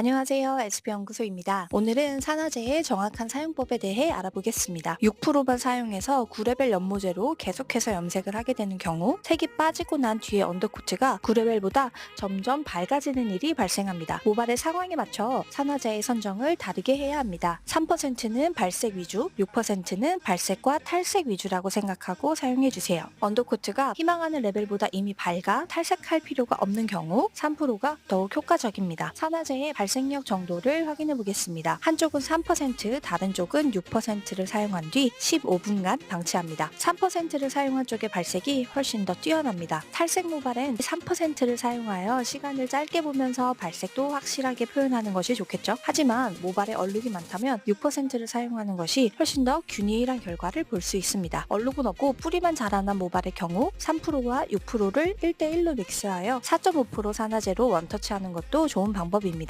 안녕하세요. SP연구소입니다. 오늘은 산화제의 정확한 사용법에 대해 알아보겠습니다. 6%만 사용해서 9레벨 연모제로 계속해서 염색을 하게 되는 경우 색이 빠지고 난 뒤에 언더코트가 9레벨보다 점점 밝아지는 일이 발생합니다. 모발의 상황에 맞춰 산화제의 선정을 다르게 해야 합니다. 3%는 발색 위주, 6%는 발색과 탈색 위주라고 생각하고 사용해주세요. 언더코트가 희망하는 레벨보다 이미 밝아 탈색할 필요가 없는 경우 3%가 더욱 효과적입니다. 산화제의 발색 력 정도를 확인해 보겠습니다. 한쪽은 3%, 다른 쪽은 6%를 사용한 뒤 15분간 방치합니다. 3%를 사용한 쪽의 발색이 훨씬 더 뛰어납니다. 탈색 모발엔 3%를 사용하여 시간을 짧게 보면서 발색도 확실하게 표현하는 것이 좋겠죠. 하지만 모발에 얼룩이 많다면 6%를 사용하는 것이 훨씬 더 균일한 결과를 볼 수 있습니다. 얼룩은 없고 뿌리만 자라난 모발의 경우 3%와 6%를 1대1로 믹스하여 4.5% 산화제로 원터치하는 것도 좋은 방법입니다.